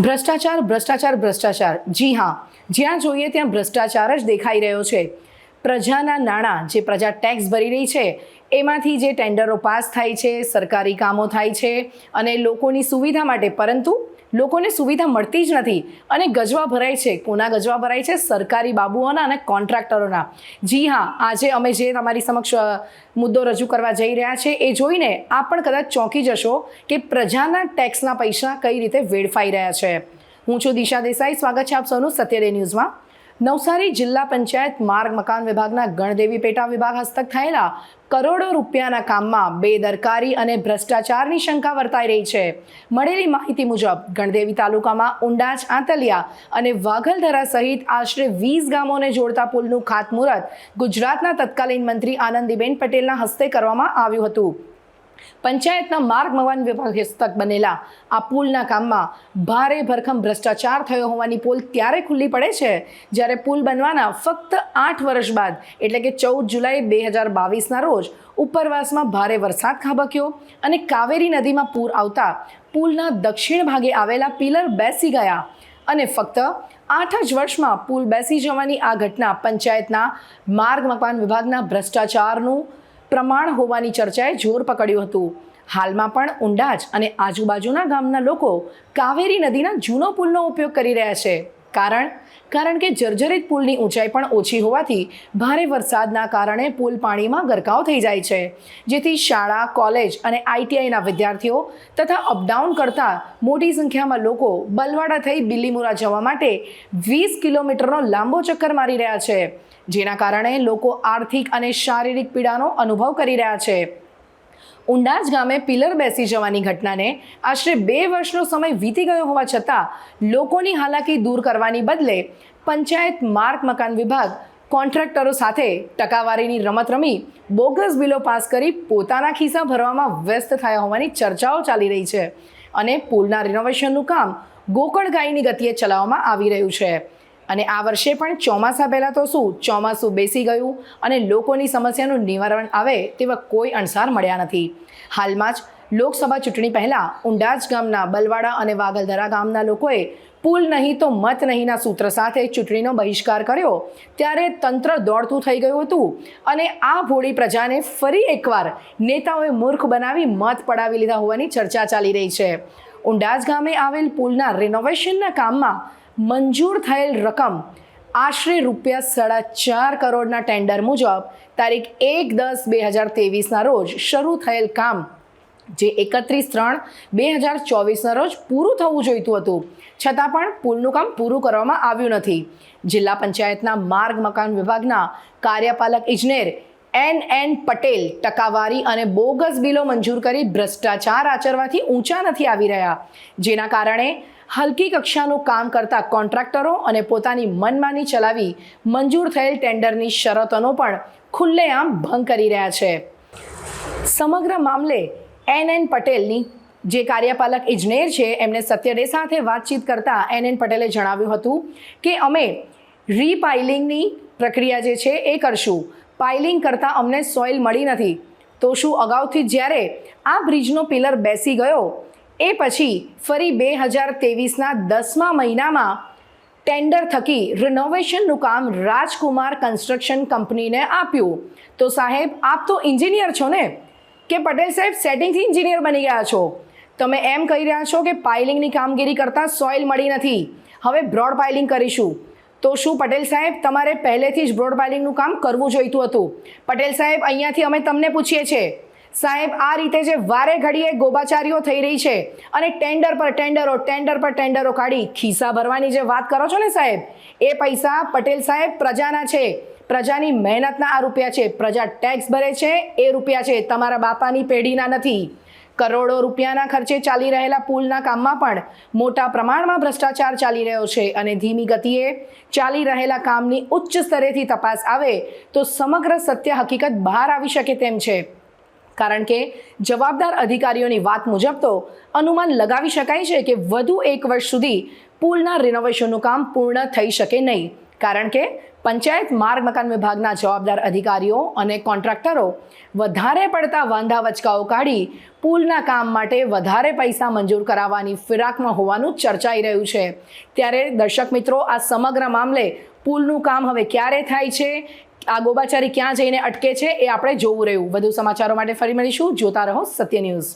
ભ્રષ્ટાચાર ભ્રષ્ટાચાર ભ્રષ્ટાચાર. જી હા, જ્યાં જોઈએ ત્યાં ભ્રષ્ટાચાર જ દેખાઈ રહ્યો છે. પ્રજાના નાણાં જે પ્રજા ટેક્સ ભરી રહી છે, એમાંથી જે ટેન્ડરો પાસ થાય છે, સરકારી કામો થાય છે, અને લોકોની સુવિધા માટે પરંતુ લોકોને સુવિધા મળતી જ નથી અને ગજવા ભરાય છે. કોના ગજવા ભરાય છે? સરકારી બાબુઓના અને કોન્ટ્રાક્ટરોના. જી હા, આજે અમે જે તમારી સમક્ષ મુદ્દો રજૂ કરવા જઈ રહ્યા છે, એ જોઈને આપ પણ કદાચ ચોંકી જશો કે પ્રજાના ટેક્સના પૈસા કઈ રીતે વેડફાઈ રહ્યા છે. હું છું દિશા દેસાઈ. સ્વાગત છે આપ સૌનું સત્યડે ન્યૂઝમાં. નવસારી જિલ્લા પંચાયત માર્ગ મકાન વિભાગના ગણદેવી પેટા વિભાગ હસ્તક થયેલા કરોડો રૂપિયાના કામમાં બેદરકારી અને ભ્રષ્ટાચારની શંકા વર્તાઈ રહી છે. મળેલી માહિતી મુજબ ગણદેવી તાલુકામાં ઊંડાચ આંતલિયા અને વાઘલધરા સહિત આશરે વીસ ગામોને જોડતા પુલનું ખાતમુહૂર્ત ગુજરાતના તત્કાલીન મંત્રી આનંદીબેન પટેલના હસ્તે કરવામાં આવ્યું હતું. પંચાયતના માર્ગ મકાન વિભાગ હસ્તક બનેલા આ પુલના કામમાં ભારે ભરખમ ભ્રષ્ટાચાર થયો હોવાની પોલ ત્યારે ખુલ્લી પડે છે, જ્યારે પુલ બનવાના ફક્ત આઠ વર્ષ બાદ, એટલે કે ચૌદ જુલાઈ બે હજાર બાવીસના રોજ, ઉપરવાસમાં ભારે વરસાદ ખાબક્યો અને કાવેરી નદીમાં પૂર આવતા પુલના દક્ષિણ ભાગે આવેલા પિલર બેસી ગયા અને ફક્ત આઠ જ વર્ષમાં પુલ બેસી જવાની આ ઘટના પંચાયતના માર્ગ મકાન વિભાગના ભ્રષ્ટાચારનું પ્રમાણ હોવાની ચર્ચાએ જોર પકડ્યું હતું. હાલમાં પણ ઉંડાજ અને આજુબાજુના ગામના લોકો કાવેરી નદીના જૂનો પુલનો ઉપયોગ કરી રહ્યા છે. કારણ? કારણ કે જર્જરિત પુલની ઊંચાઈ પણ ઓછી હોવાથી ભારે વરસાદના કારણે પુલ પાણીમાં ગરકાવ થઈ જાય છે. જેથી શાળા, કોલેજ અને આઈટીઆઈના વિદ્યાર્થીઓ તથા અપડાઉન કરતા મોટી સંખ્યામાં લોકો બલવાડા થઈ બિલ્લીમુરા જવા માટે વીસ કિલોમીટરનો લાંબો ચક્કર મારી રહ્યા છે, જેના કારણે લોકો આર્થિક અને શારીરિક પીડાનો અનુભવ કરી રહ્યા છે. ઉંડાજ ગામે પિલર બેસી જવાની ઘટનાને આશરે બે વર્ષનો સમય વીતી ગયો હોવા છતાં લોકોની હાલાકી દૂર કરવાની બદલે પંચાયત માર્ગ મકાન વિભાગ કોન્ટ્રાક્ટરો સાથે ટકાવારીની રમત રમી બોગસ બિલો પાસ કરી પોતાના ખિસ્સા ભરવામાં વ્યસ્ત થયા હોવાની ચર્ચાઓ ચાલી રહી છે અને પુલના રિનોવેશનનું કામ ગોકળ ગાયની ગતિએ ચલાવવામાં આવી રહ્યું છે. અને આ વર્ષે પણ ચોમાસા પહેલાં તો શું ચોમાસું બેસી ગયું અને લોકોની સમસ્યાનું નિવારણ આવે તેવા કોઈ અણસાર મળ્યા નથી. હાલમાં જ લોકસભા ચૂંટણી પહેલાં ઉંડાજ ગામના બલવાડા અને વાગલધરા ગામના લોકોએ પુલ નહીં તો મત નહીંના સૂત્ર સાથે ચૂંટણીનો બહિષ્કાર કર્યો. ત્યારે તંત્ર દોડતું થઈ ગયું હતું અને આ ભોળી પ્રજાને ફરી એકવાર નેતાઓએ મૂર્ખ બનાવી મત પડાવી લીધા હોવાની ચર્ચા ચાલી રહી છે. ઉંડાજ ગામે આવેલ પુલના રિનોવેશનના કામમાં મંજૂર થયેલ રકમ આશરે રૂપિયા સાડા ચાર કરોડના ટેન્ડર મુજબ તારીખ એક દસ બે હજાર તેવીસના રોજ શરૂ થયેલ કામ, જે એકત્રીસ ત્રણ બે હજાર ચોવીસના રોજ પૂરું થવું જોઈતું હતું. છતાં પણ પુલનું કામ પૂરું કરવામાં આવ્યું નથી. જિલ્લા પંચાયતના માર્ગ મકાન વિભાગના કાર્યપાલક ઇજનેર એન એન પટેલ ટકાવારી અને બોગસ બિલો મંજૂર કરી ભ્રષ્ટાચાર આચરવાથી ઊંચા નથી આવી રહ્યા. જેના કારણે હલકી કક્ષાનું કામ કરતા કોન્ટ્રાક્ટરો અને પોતાની મનમાની ચલાવી મંજૂર થયેલ ટેન્ડરની શરતોનો પણ ખુલ્લેઆમ ભંગ કરી રહ્યા છે. સમગ્ર મામલે એન એન પટેલની જે કાર્યપાલક ઇજનેર છે, એમને સત્યડે સાથે વાતચીત કરતા એન એન પટેલે જણાવ્યું હતું કે, અમે રીપાઇલિંગની પ્રક્રિયા જે છે એ કરશું. પાઇલિંગ કરતાં અમને સોઇલ મળી નથી. તો શું અગાઉથી જ્યારે આ બ્રિજનો પિલર બેસી ગયો એ પછી ફરી બે હજાર તેવીસના દસમા મહિનામાં ટેન્ડર થકી રિનોવેશનનું કામ રાજકુમાર કન્સ્ટ્રક્શન કંપનીને આપ્યું. તો સાહેબ, આપ તો ઇન્જિનિયર છો ને? કે પટેલ સાહેબ સેટિંગથી એન્જિનિયર બની ગયા છો? તમે એમ કહી રહ્યા છો કે પાઇલિંગની કામગીરી કરતાં સોઇલ મળી નથી. હવે બ્રોડ પાઇલિંગ કરીશું. તો શું પટેલ સાહેબ, તમારે પહેલેથી જ બ્રોડ પાઇલિંગનું કામ કરવું જોઈતું હતું? પટેલ સાહેબ, અહીંયાથી અમે તમને પૂછીએ છીએ. સાહેબ, આ રીતે જે વારે ઘડીએ ગોબાચારીઓ થઈ રહી છે અને ટેન્ડર પર ટેન્ડરો, ટેન્ડર પર ટેન્ડરો કાઢી ખિસ્સા ભરવાની જે વાત કરો છો ને સાહેબ, એ પૈસા પટેલ સાહેબ પ્રજાના છે. પ્રજાની મહેનતના આ રૂપિયા છે. પ્રજા ટેક્સ ભરે છે. એ રૂપિયા છે તમારા બાપાની પેઢીના નથી. કરોડો રૂપિયાના ખર્ચે ચાલી રહેલા પુલના કામમાં પણ મોટા પ્રમાણમાં ભ્રષ્ટાચાર ચાલી રહ્યો છે અને ધીમી ગતિએ ચાલી રહેલા કામની ઉચ્ચ સ્તરેથી તપાસ આવે તો સમગ્ર સત્ય હકીકત બહાર આવી શકે તેમ છે. કારણ કે જવાબદાર અધિકારીઓની વાત મુજબ તો અનુમાન લગાવી શકાય છે કે વધુ એક વર્ષ સુધી પુલના રિનોવેશનનું કામ પૂર્ણ થઈ શકે નહીં. કારણ કે પંચાયત માર્ગ મકાન વિભાગના જવાબદાર અધિકારીઓ અને કોન્ટ્રાક્ટરો વધારે પડતા વાંધા વચકાઓ કાઢી પુલના કામ માટે વધારે પૈસા મંજૂર કરાવવાની ફિરાકમાં હોવાનું ચર્ચાઈ રહ્યું છે. ત્યારે દર્શક મિત્રો, આ સમગ્ર મામલે પુલનું કામ હવે ક્યારે થાય છે? આ ગોબાચારી ક્યાં જઈને અટકે છે એ આપણે જોવું રહ્યું. વધુ સમાચારો માટે ફરી મળીશું. જોતા રહો સત્ય ન્યૂઝ.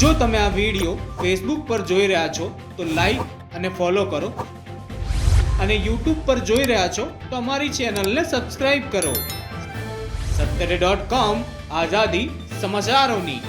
જો તમે આ વીડિયો ફેસબુક પર જોઈ રહ્યા છો, તો લાઈક અને ફોલો કરો. અને યુટ્યુબ પર જોઈ રહ્યા છો, તો અમારી ચેનલને સબસ્ક્રાઈબ કરો. સત્તરે ડોટ કોમ આઝાદી સમાચારોની